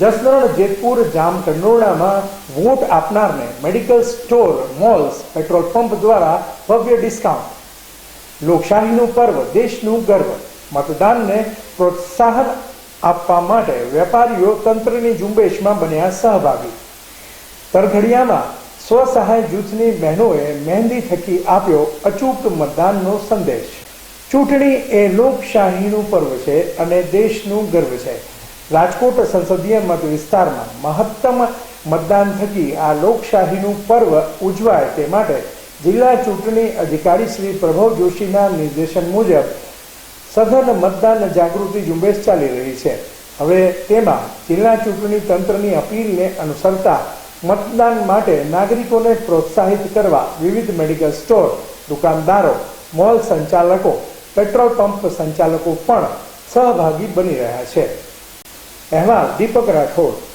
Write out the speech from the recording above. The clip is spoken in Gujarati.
જસદણ, જેતપુર, જામ કંડોરણામાં vote આપનારને medical store, malls, petrol pump દ્વારા ભવ્ય ડિસ્કાઉન્ટ. લોકશાહીનું પર્વ, દેશનું ગર્વ. મતદાનને પ્રોત્સાહન આપવા માટે વેપારીઓ તંત્રની ઝુંબેશમાં બન્યા સહભાગી. તરઘડિયામાં સ્વસહાય જૂથની બહેનોએ મહેંદી થકી આપ્યો અચૂક મતદાનનો સંદેશ. ચૂંટણી એ લોકશાહીનું પર્વ છે અને દેશનું ગર્વ છે. રાજકોટ સંસદીય મત વિસ્તારમાં મહત્તમ મતદાન થકી આ લોકશાહીનું પર્વ ઉજવાય તે માટે જિલ્લા ચૂંટણી અધિકારી શ્રી પ્રભવ જોશીના નિર્દેશન મુજબ સઘન મતદાન જાગૃતિ ઝુંબેશ ચાલી રહી છે. હવે તેમાં જિલ્લા ચૂંટણી તંત્રની અપીલને અનુસરતા મતદાન માટે નાગરિકોને પ્રોત્સાહિત કરવા વિવિધ મેડિકલ સ્ટોર, દુકાનદારો, મોલ સંચાલકો, પેટ્રોલ પંપ સંચાલકો પણ સહભાગી બની રહ્યા છે. અહેવાલ દીપક રાઠોડ